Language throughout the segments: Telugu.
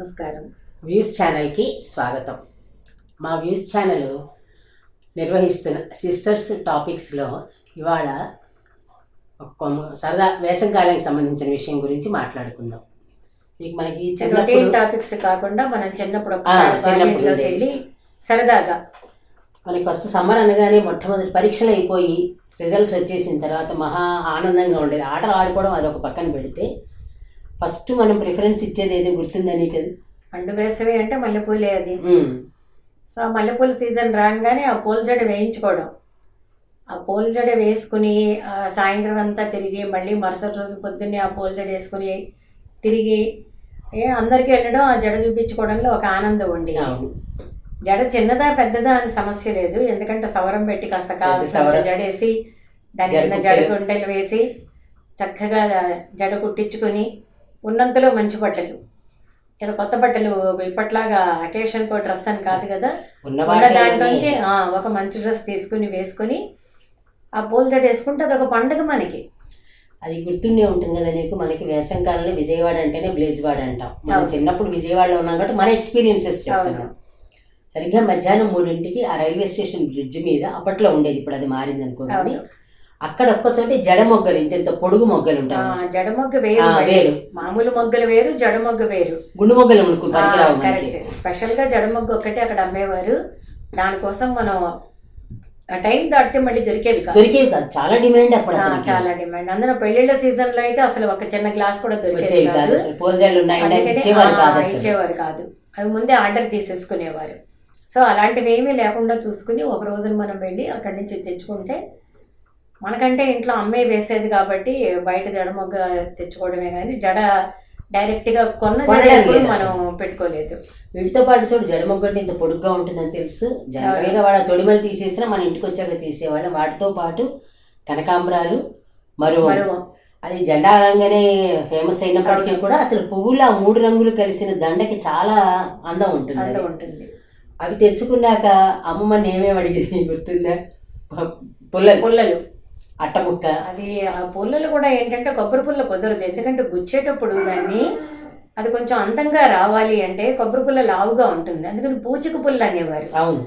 నమస్కారం. వ్యూస్ ఛానల్కి స్వాగతం. మా వ్యూస్ ఛానల్ నిర్వహిస్తున్న సిస్టర్స్ టాపిక్స్లో ఇవాళ ఒక సరదా వేసంకాలానికి సంబంధించిన విషయం గురించి మాట్లాడుకుందాం. మీకు మనకి చిన్నప్పుడు టాపిక్స్ కాకుండా మనం చిన్నప్పుడు చిన్నప్పుడు. వెళ్ళి సరదాగా. మనకి ఫస్ట్ సమ్మర్ అనగానే మొట్టమొదటి పరీక్షలు అయిపోయి రిజల్ట్స్ వచ్చేసిన తర్వాత మహా ఆనందంగా ఉండేది ఆటలు ఆడుకోవడం అది ఒక పక్కన పెడితే ఫస్ట్ మనం ప్రిఫరెన్స్ ఇచ్చేది ఏదో గుర్తుందా నీకు అది పండు వేసవి అంటే మల్లెపూలే అది. సో మల్లెపూల సీజన్ రాగానే ఆ పూల జడ వేయించుకోవడం ఆ పూల జడ వేసుకుని సాయంత్రం అంతా తిరిగి మళ్ళీ మరుసటి రోజు పొద్దున్నే ఆ పూల జడ వేసుకుని తిరిగి అందరికీ వెళ్ళడం ఆ జడ చూపించుకోవడంలో ఒక ఆనందం అవును జడ చిన్నదా పెద్దదా అని సమస్య లేదు ఎందుకంటే సవరం పెట్టి కాస్త కావాల్సిన సవరం. జడేసి దాని జడ కింద జడ. గుంటలు వేసి చక్కగా జడ కుట్టించుకొని ఉన్నంతలో మంచి బట్టలు. ఏదో కొత్త బట్టలు ఇప్పట్లాగా అకేషన్ కో డ్రెస్ అని కాదు కదా. ఉన్న దాంట్లోంచి ఒక మంచి డ్రెస్ తీసుకుని వేసుకొని ఆ పూల జడ వేసుకుంటే అదొక పండుగ మనకి. అది గుర్తుండే ఉంటుంది కదా నీకు? మనకి వేసంకాలంలో విజయవాడ అంటేనే బ్లేజ్వాడ అంటాం. మనం. చిన్నప్పుడు విజయవాడలో ఉన్నాం కాబట్టి మన ఎక్స్పీరియన్సెస్ చెప్తున్నాం. సరిగ్గా మధ్యాహ్నం మూడింటికి ఆ రైల్వే స్టేషన్ బ్రిడ్జ్ మీద అప్పట్లో ఉండేది. ఇప్పుడు అది మారింది అనుకోండి. అక్కడ ఒక్క చోట జడ మొగ్గలు ఇంత ఇంత పొడుగు మొగ్గలు ఉంటాయి. జడ మొగ్గ వేరు. వేరు. మామూలు మొగ్గలు వేరు జడ మొగ్గ వేరు. గుండు మొగ్గలు. కరెక్ట్. స్పెషల్గా జడ మొగ్గ ఒక్కటే అక్కడ అమ్మేవారు. దానికోసం మనం ఆ టైం దాటితే మళ్ళీ దొరికేది కాదు. దొరికేవి కాదు. చాలా డిమాండ్ అప్పుడు. చాలా డిమాండ్. అందులో పెళ్ళిళ్ళ సీజన్లో అయితే అసలు ఒక చిన్న గ్లాస్ కూడా దొరికేది కాదు ఇచ్చేవారు కాదు అవి ముందే ఆర్డర్ తీసేసుకునేవారు. సో అలాంటివి ఏమీ లేకుండా చూసుకుని ఒక రోజున మనం వెళ్ళి అక్కడి నుంచి తెచ్చుకుంటే మనకంటే ఇంట్లో అమ్మే వేసేది కాబట్టి బయట జడ మొగ్గ తెచ్చుకోవడమే కానీ జడ డైరెక్ట్గా కొన్న జడ మనం పెట్టుకోలేదు. వీటితో పాటు చూడు జడమొగ్గ అంటే ఇంత పొడుగ్గా ఉంటుందని తెలుసు. జనరల్గా వాడు ఆ తొడిమలు తీసేసినా మన ఇంటికి వచ్చాక తీసేవాళ్ళం. వాటితో పాటు కనకాంబరాలు మరువ. మరువ. అది జెండా రంగానే ఫేమస్ అయినప్పటికీ కూడా అసలు పువ్వులు ఆ మూడు రంగులు కలిసిన దండకి చాలా అందం ఉంటుంది అందం. ఉంటుంది. అవి తెచ్చుకున్నాక అమ్మమ్మ ఏమేమి అడిగేది గుర్తుందా? పుల్లలు. పుల్లలు. అట్టముక్క అది ఆ పుల్లలు కూడా ఏంటంటే కొబ్బరి పుల్ల కుదరదు. ఎందుకంటే గుచ్చేటప్పుడు దాన్ని అది కొంచెం అందంగా రావాలి అంటే కొబ్బరి పుల్ల లావుగా ఉంటుంది. అందుకని పూచిక పుల్ల అనేవారు. అవును.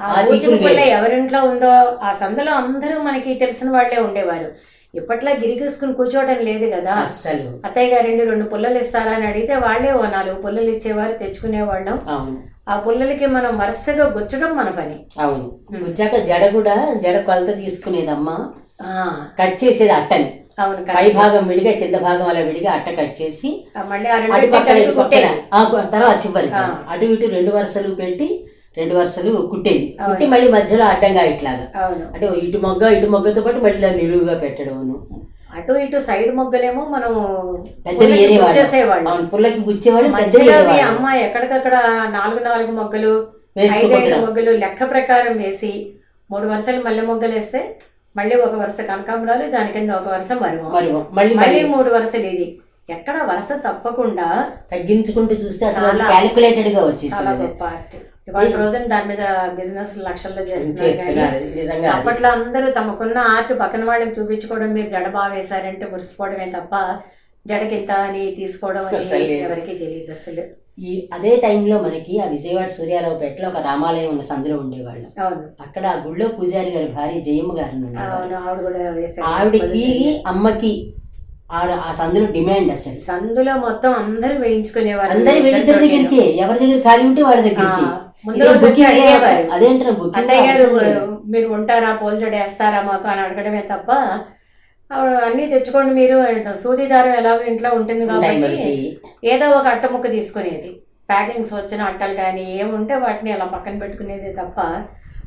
ఆ పూచిక పుల్ల వేరు. ఎవరింట్లో ఉందో ఆ సందులో అందరూ మనకి తెలిసిన వాళ్ళే ఉండేవారు. ఇప్పట్లో గిరిగీసుకుని కూర్చోవడం లేదు కదా. అస్సలు. అత్తయ్య గారండి రెండు పుల్లలు ఇస్తారా అని అడిగితే వాళ్ళే ఓ నాలుగు పుల్లలు ఇచ్చేవారు తెచ్చుకునేవాళ్ళం. అవును. ఆ పుల్లలకి మనం వరుసగా గుచ్చడం మన పని. అవును. గుచ్చాక జడ కూడా జడ కొలత తీసుకునేదమ్మ. కట్ చేసేది అట్టని అవును పై. భాగం విడిగా కింద భాగం అలా విడిగా అట్ట కట్ చేసి అటు పక్కన ఇటు పక్కన తర్వాత చివరి. అటు ఇటు రెండు వరుసలు పెట్టి రెండు వరుసలు కుట్టేది. కుట్టి మళ్ళీ మధ్యలో అడ్డంగా ఇట్లాగా అవును అంటే ఇటు మొగ్గ ఇటు మొగ్గతో పాటు మళ్ళీ నిలువుగా పెట్టడం అటు ఇటు సైడ్ మొగ్గలేమో మనం. గుచ్చేసేవాళ్ళం. అవును పుల్లకి గుచ్చేవాళ్ళు మధ్యలో. అమ్మ ఎక్కడికక్కడ నాలుగు నాలుగు మొగ్గలు. మొగ్గలు లెక్క ప్రకారం వేసి మూడు వరుసలు మల్లె మొగ్గలు వేస్తే మళ్ళీ ఒక వరుస కనకాంబరాలు దాని కింద ఒక వరుస మరువం. మరి మళ్ళీ మళ్ళీ మూడు వరుసలు ఇది. ఎక్కడ వరుస తప్పకుండా తగ్గించుకుంటూ చూస్తే అసలు క్యాలిక్యులేటెడ్గా వచ్చేసింది ఆర్ట్ ఇవాళ రోజున దాని మీద బిజినెస్ లక్షల్లో చేస్తున్నారు. అప్పట్లో అందరూ తమకున్న ఆర్ట్ పక్కన వాళ్ళకి చూపించుకోవడం మీరు జడ బాగా వేశారంటే మురిసిపోవడమే తప్ప జడకింత అని తీసుకోవడం అని. ఎవరికి తెలియదు అసలు. ఈ అదే టైంలో మనకి ఆ విజయవాడ సూర్యారావుపేటలో ఒక రామాలయం ఉన్న సందులో ఉండేవాళ్ళం. అవును. అక్కడ ఆ గుళ్ళో పూజారి గారి భార్య జయమ్మ. అవును ఆవిడ కూడా వేశారు ఆవిడకి అమ్మకి ఆ ఆ సందులో డిమాండ్ అసలు. సందులో మొత్తం అందరూ వేయించుకునేవారు అందరి వీళ్ళిద్దరి దగ్గరికి ఎవరి దగ్గర ఖాళీ ఉంటే వాళ్ళ దగ్గరికి ఆ, ముందు రోజు వచ్చి అడిగేవారు. అదేంటారు అత్తయ్య గారు మీరు ఉంటారా పోల్ జడ వేస్తారా మాకు అని అడగడమే తప్ప అన్నీ తెచ్చుకోండి మీరు. సూది దారం ఎలాగో ఇంట్లో ఉంటుంది కాబట్టి ఏదో ఒక అట్ట ముక్క తీసుకునేది. ప్యాకింగ్స్ వచ్చిన అట్టలు కానీ ఏముంటే వాటిని అలా పక్కన పెట్టుకునేది తప్ప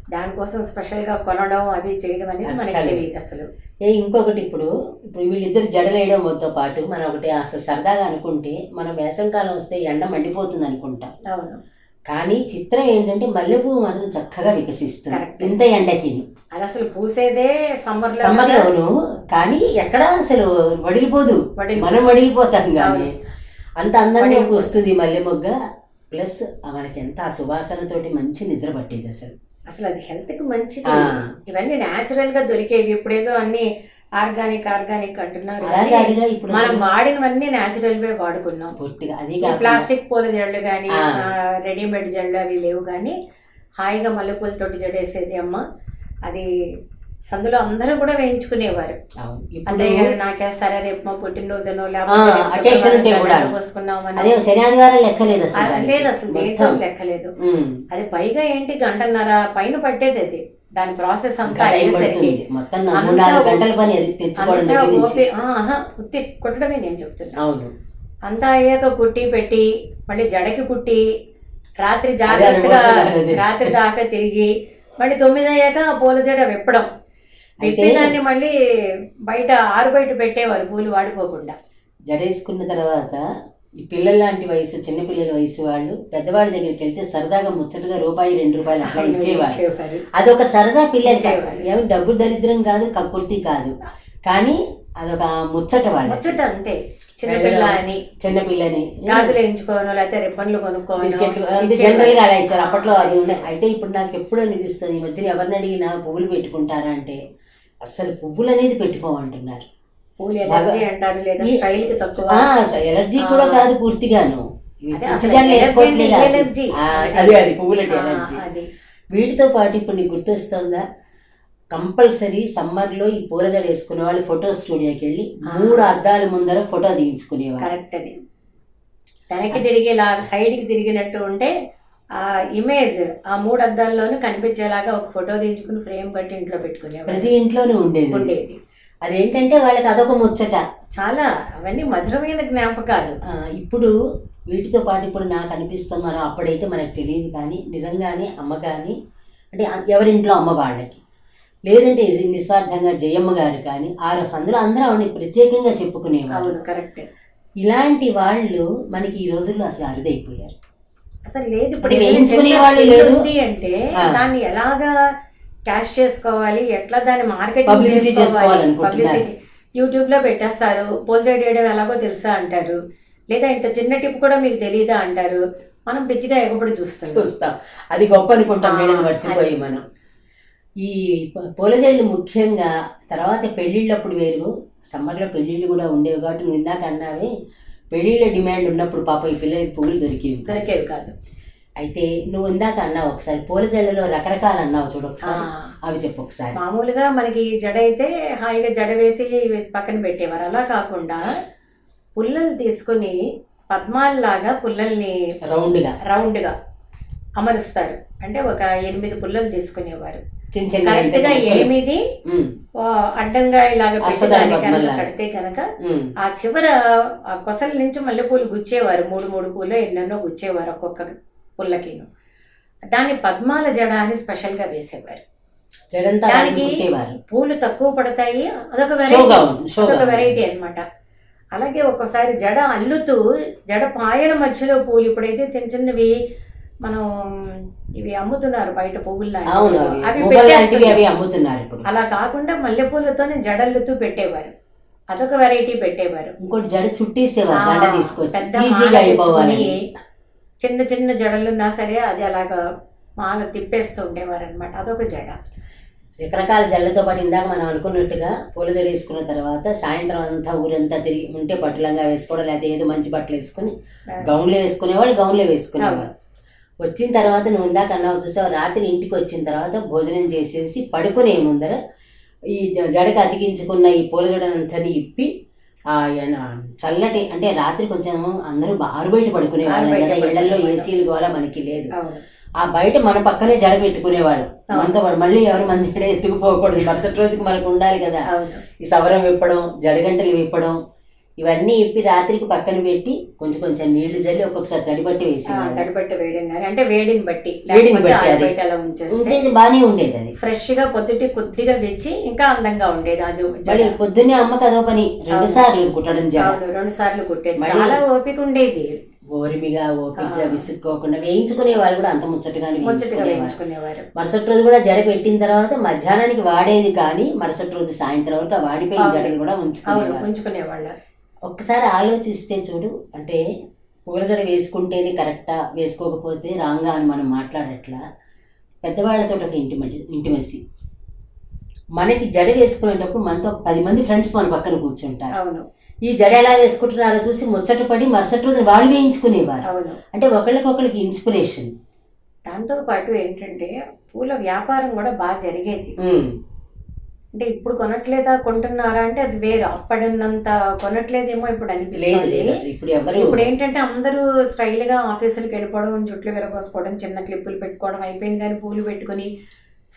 దానికోసం స్పెషల్గా కొనడం అవి చేయడం అనేది మనకి. తెలియదు అసలు. ఏ ఇంకొకటి ఇప్పుడు ఇప్పుడు వీళ్ళిద్దరు జడలేయడంతో పాటు మనం ఒకటి అసలు సరదాగా అనుకుంటే మనం వేసంకాలం వస్తే ఎండ మండిపోతుంది అనుకుంటాం. అవును. కానీ చిత్రం ఏంటంటే మల్లెపువ్వు మాత్రం చక్కగా వికసిస్తుంది. ఇంత ఎండకి అది అసలు పూసేదే సమ్మర్ సమ్మర్లోను కానీ ఎక్కడ అసలు వడిలిపోదు. మనం వడిలిపోతాం కానీ. అంత అందంగా. వస్తుంది మల్లె మొగ్గ ప్లస్ మనకి ఎంత ఆ సువాసనతోటి మంచి నిద్ర పట్టేది అసలు అసలు అది హెల్త్కి మంచిది. ఇవన్నీ న్యాచురల్గా దొరికేవి ఇప్పుడేదో అన్ని ఆర్గానిక్ ఆర్గానిక్ అంటున్నారు ఇప్పుడు మనం వాడినవన్నీ న్యాచురల్ వే వాడుకున్నాం పూర్తిగా అది ప్లాస్టిక్ పూల జడలు కానీ. రెడీమేడ్ జడలు అవి లేవు కానీ హాయిగా మల్లెపూలతోటి జడేసేది అమ్మ అది సందులో అందరూ కూడా వేయించుకునేవారు అన్నయ్య గారు నాకేస్తారా రేపు మా పుట్టినరోజునో లేకపోతే. అదే అసలు. లేదు. లెక్కలేదు. అది పైగా ఏంటి గంటన్నర పైన పట్టేది అది దాని ప్రాసెస్ అంతా అయ్యేసరికి మొత్తం నాలుగు గంటల పని అది తెచ్చుకోవడం ఉత్తి కుట్టడమే నేను చెప్తున్నా. అవును. అంతా అయ్యాక కుట్టి పెట్టి మళ్ళీ జడకి కుట్టి రాత్రి జాగ్రత్తగా. రాత్రి దాకా తిరిగి మళ్ళీ తొమ్మిది అయ్యాక పూల జడ విప్పడం. విప్పి దాన్ని మళ్ళీ బయట ఆరు బయట పెట్టేవారు పూలు వాడిపోకుండా జడేసుకున్న తర్వాత ఈ పిల్లల లాంటి వయసు చిన్న పిల్లల వయసు వాళ్ళు పెద్దవాళ్ళ దగ్గరికి వెళ్తే సరదాగా ముచ్చటగా రూపాయి రెండు రూపాయలు అట్లా ఇచ్చేవారు ఇచ్చేవారు. అదొక సరదా పిల్లలు. ఏమి డబ్బు దరిద్రం కాదు కక్కుర్తి కాదు. కానీ అదొక ముచ్చట వాళ్ళ ముచ్చట అంతే. చిన్నపిల్ల అని చిన్న పిల్లని. గాజులు వేయించుకోను లేకపోతే రిబ్బన్లు కొనుక్కోను. జనరల్గా అలా ఇచ్చారు అప్పట్లో అది అయితే ఇప్పుడు నాకు ఎప్పుడు అనిపిస్తుంది ఈ మధ్యన ఎవరిని అడిగినా పువ్వులు పెట్టుకుంటారా అంటే అసలు పువ్వులు అనేది పెట్టుకోమంటున్నారు. పూలు ఎలర్జీ అంటారు లేదా స్టైల్కి తక్కువ? ఎలర్జీ కూడా. కాదు పూర్తిగాను. అదే అది. పువ్వులకి ఎలర్జీ. వీటితో పాటు ఇప్పుడు నీకు గుర్తొస్తుందా? కంపల్సరీ సమ్మర్లో ఈ పూల జడ వేసుకునే వాళ్ళు ఫోటో స్టూడియోకి వెళ్ళి. మూడు అద్దాల ముందర ఫోటో తీయించుకునేవారు కరెక్ట్ అది. వెనక్కి తిరిగేలా సైడ్కి తిరిగినట్టు ఉంటే ఆ ఇమేజ్ ఆ మూడు అద్దాల్లోనూ కనిపించేలాగా ఒక ఫోటో తీయించుకుని ఫ్రేమ్ కట్టి ఇంట్లో పెట్టుకునేవారు ప్రతి ఇంట్లోనూ ఉండేది. ఉండేది. అదేంటంటే వాళ్ళకి అదొక ముచ్చట. చాలా అవన్నీ మధురమైన జ్ఞాపకాలు. ఇప్పుడు వీటితో పాటు ఇప్పుడు నాకు అనిపిస్తుంది మనం అప్పుడైతే మనకు తెలియదు కానీ నిజంగానే అమ్మ కానీ అంటే ఎవరింట్లో అమ్మ వాళ్ళకి. లేదంటే నిస్వార్థంగా జయమ్మ గారు కానీ ఆ సందులో అందరూ ఆవిడని ప్రత్యేకంగా చెప్పుకునేవారు కరెక్ట్. ఇలాంటి వాళ్ళు మనకి ఈ రోజుల్లో అసలు అరుదైపోయారు. అసలు లేదు ఇప్పుడు వాళ్ళు అంటే. దాన్ని ఎలాగా క్యాష్ చేసుకోవాలి ఎట్లా దాన్ని మార్కెటింగ్ చేసుకోవాలనుకుంటున్నారు. పబ్లిసిటీ యూట్యూబ్లో పెట్టేస్తారు పోల్చైడ్ చేయడం ఎలాగో తెలుసా అంటారు లేదా ఇంత చిన్న టిప్ కూడా మీకు తెలియదా అంటారు మనం పిచ్చిగా ఎగబడి చూస్తాం చూస్తాం అది గొప్ప అనుకుంటాం వీళ్ళని మర్చిపోయి. మనం ఈ ప- పూల జల్లు ముఖ్యంగా తర్వాత పెళ్ళిళ్ళప్పుడు వేరు సమ్మర్లో పెళ్ళిళ్ళు కూడా ఉండేవి కాబట్టి నువ్వు ఇందాక అన్నావే పెళ్ళిళ్ళ డిమాండ్ ఉన్నప్పుడు పాప ఈ పిల్లలకి పువ్వులు దొరికేవి. దొరికేవి కాదు అయితే నువ్వు ఇందాక అన్నావు ఒకసారి పూల జల్లలో రకరకాలు అన్నావు చూడు ఒకసారి. అవి చెప్పు ఒకసారి. మామూలుగా మనకి జడ అయితే హాయిగా జడ వేసి పక్కన పెట్టేవారు. అలా కాకుండా పుల్లలు తీసుకుని పద్మాల్లాగా పుల్లల్ని రౌండ్గా. రౌండ్గా అమరుస్తారు. అంటే ఒక ఎనిమిది పుల్లలు తీసుకునేవారు. చిన్న చిన్న కరెక్ట్గా ముక్కలు. ఎనిమిది అడ్డంగా ఇలాగ పెట్టడానికి. కడితే కనుక ఆ చివర కొసల నుంచి మల్లెపూలు గుచ్చేవారు. మూడు మూడు పూలు ఎన్నెన్నో గుచ్చేవారు ఒక్కొక్క పుల్లకిను. దాన్ని పద్మాల జడ అని స్పెషల్గా వేసేవారు. జడంతా దానికి పూలు తక్కువ పడతాయి. అదొక వెరైటీ అదొక. వెరైటీ అన్నమాట. అలాగే ఒక్కోసారి జడ అల్లుతూ జడ పాయల మధ్యలో పూలు ఇప్పుడైతే చిన్న చిన్నవి మనం ఇవి అమ్ముతున్నారు బయట పువ్వులు అవి అమ్ముతున్నారు అలా కాకుండా మల్లెపూలతోనే జడల్లుతూ పెట్టేవారు. అదొక వెరైటీ పెట్టేవారు. ఇంకోటి జడ చుట్టేసేవారు పెద్ద ఈజీగా తెచ్చుకొని చిన్న చిన్న జడలున్నా సరే అది అలాగా మాల తిప్పేస్తూ ఉండేవారు అనమాట అదొక జడ. రకరకాల జడలతో పాటు ఇందాక మనం అనుకున్నట్టుగా పూల జడ వేసుకున్న తర్వాత సాయంత్రం అంతా ఊరంతా తిరిగి ఉంటే పట్టులంగా వేసుకోవడం లేకపోతే ఏదో మంచి బట్టలు వేసుకుని గౌన్లో వేసుకునేవాళ్ళు గౌన్లో వేసుకునేవాళ్ళు. వచ్చిన తర్వాత నువ్వు ఇందాక అన్నావు చూసావు రాత్రి ఇంటికి వచ్చిన తర్వాత భోజనం చేసేసి పడుకునే ముందర ఈ జడకు అతికించుకున్న ఈ పూల జడనంతని ఇప్పి ఆ ఎన- చల్లటి అంటే రాత్రి కొంచెం అందరూ ఆరు బయట పడుకునేవాళ్ళం కదా ఇళ్ళలో. ఏసీలు కూడా మనకి లేదు. ఆ బయట మన పక్కనే జడ పెట్టుకునేవాళ్ళు. మనతో పాటు మళ్ళీ ఎవరు మన జడ ఎత్తుకుపోకూడదు మరుసటి రోజుకి మనకు ఉండాలి కదా. ఈ సవరం విప్పడం జడగంటలు విప్పడం ఇవన్నీ ఇప్పి రాత్రికి పక్కన పెట్టి కొంచెం కొంచెం నీళ్ళు చల్లి ఒక్కొక్కసారి తడిపట్టి ఆ, వేసి తడిపట్టి వేయడం కానీ అంటే వేడిని బట్టి వేడిని బట్టి అలా ఉంచేది బాగానే ఉండేది అది. ఫ్రెష్గా పొద్దుటి కొద్దిగా వెచ్చి ఇంకా అందంగా ఉండేది అది మళ్ళీ పొద్దున్నే అమ్మకి అదో పని రెండు. సార్లు కుట్టడం అవును రెండు సార్లు కుట్టేది. చాలా ఓపిక ఉండేది. ఓరిమిగా ఓపికగా. విసుక్కోకుండా వేయించుకునే వాళ్ళు కూడా అంత ముచ్చటగానే ముచ్చటగా వేయించుకునేవారు. మరుసటి రోజు కూడా జడ పెట్టిన తర్వాత మధ్యాహ్నానికి వాడేది కానీ మరుసటి రోజు సాయంత్రం వరకు వాడిపోయిన. జడలు కూడా ఉంచుకునేవాళ్ళు. ఒక్కసారి ఆలోచిస్తే చూడు అంటే పూల జడ వేసుకుంటేనే కరెక్టా వేసుకోకపోతే రాంగా అని మనం మాట్లాడట్లా? పెద్దవాళ్ళతో ఒక ఇంటిమటి ఇంటిమసి. మనకి జడ వేసుకునేటప్పుడు మనతో ఒక పది మంది ఫ్రెండ్స్ మన పక్కన కూర్చుంటారు. అవును. ఈ జడ ఎలా వేసుకుంటున్నారో చూసి ముచ్చట పడి మరుసటి రోజు వాళ్ళు వేయించుకునేవారు. అవును. అంటే ఒకళ్ళకొకళ్ళకి ఇన్స్పిరేషన్. దాంతో పాటు ఏంటంటే పూల వ్యాపారం కూడా బాగా జరిగేది. అంటే ఇప్పుడు కొనట్లేదా కొంటున్నారా అంటే అది వేరు అప్పుడున్నంత కొనట్లేదేమో ఇప్పుడు అనిపిస్తుంది ఇప్పుడు ఎవరు ఇప్పుడు ఏంటంటే అందరూ స్టైల్గా ఆఫీసులకు వెళ్ళిపోవడం జుట్లు విరగోసుకోవడం చిన్న క్లిప్పులు పెట్టుకోవడం అయిపోయింది కానీ పూలు పెట్టుకుని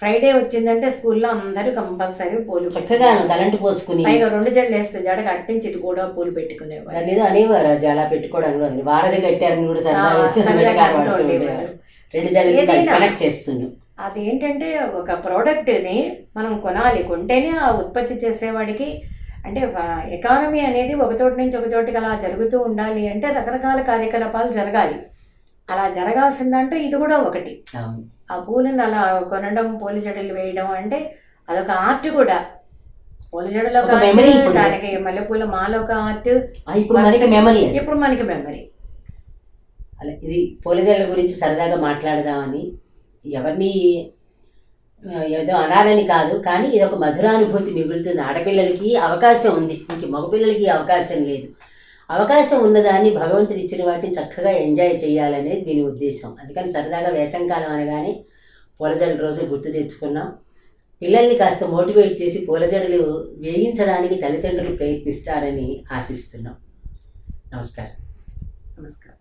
ఫ్రైడే వచ్చిందంటే స్కూల్లో అందరూ కంపల్సరీ పూలు చక్కగా తలంటి పోసుకుని పైగా రెండు జడలు వేస్తే జడకు అట్టించి ఇటు కూడా పూలు పెట్టుకునేవారు దాని అనేవారు అలా పెట్టుకోవడానికి. వారధి కట్టారని కూడా సరదాగా. రెండు జడలు. కనెక్ట్ చేస్తున్నాం అదేంటంటే ఒక ప్రోడక్ట్ని మనం కొనాలి. కొంటేనే ఆ ఉత్పత్తి చేసేవాడికి అంటే ఎకానమీ అనేది ఒక చోటు నుంచి ఒక చోటుకి అలా జరుగుతూ ఉండాలి అంటే రకరకాల కార్యకలాపాలు జరగాలి. అలా జరగాల్సిందంటే ఇది కూడా ఒకటి. ఆ పూలను అలా కొనడం పూల జడలు వేయడం అంటే అదొక ఆర్ట్ కూడా. పూల ఇప్పుడు. దానికి మల్లెపూల మాల ఒక ఆర్ట్ ఇప్పుడు మనకి మెమరీ అది. ఇప్పుడు మనకి మెమరీ అలా ఇది పూలజళ్ళ గురించి సరదాగా మాట్లాడదామని ఎవరిని ఏదో అనాలని కాదు కానీ ఇది ఒక మధురానుభూతి మిగులుతుంది. ఆడపిల్లలకి అవకాశం ఉంది. ఇంక మగపిల్లలకి అవకాశం లేదు. అవకాశం ఉన్నదాన్ని భగవంతుడు ఇచ్చిన వాటిని చక్కగా ఎంజాయ్ చేయాలనేది దీని ఉద్దేశం. అందుకని సరదాగా వేసంకాలం అనగానే పూలజడల రోజు గుర్తు తెచ్చుకున్నాం. పిల్లల్ని కాస్త మోటివేట్ చేసి పూలజడలు వేయించడానికి తల్లిదండ్రులు ప్రయత్నిస్తారని ఆశిస్తున్నాం. నమస్కారం. నమస్కారం.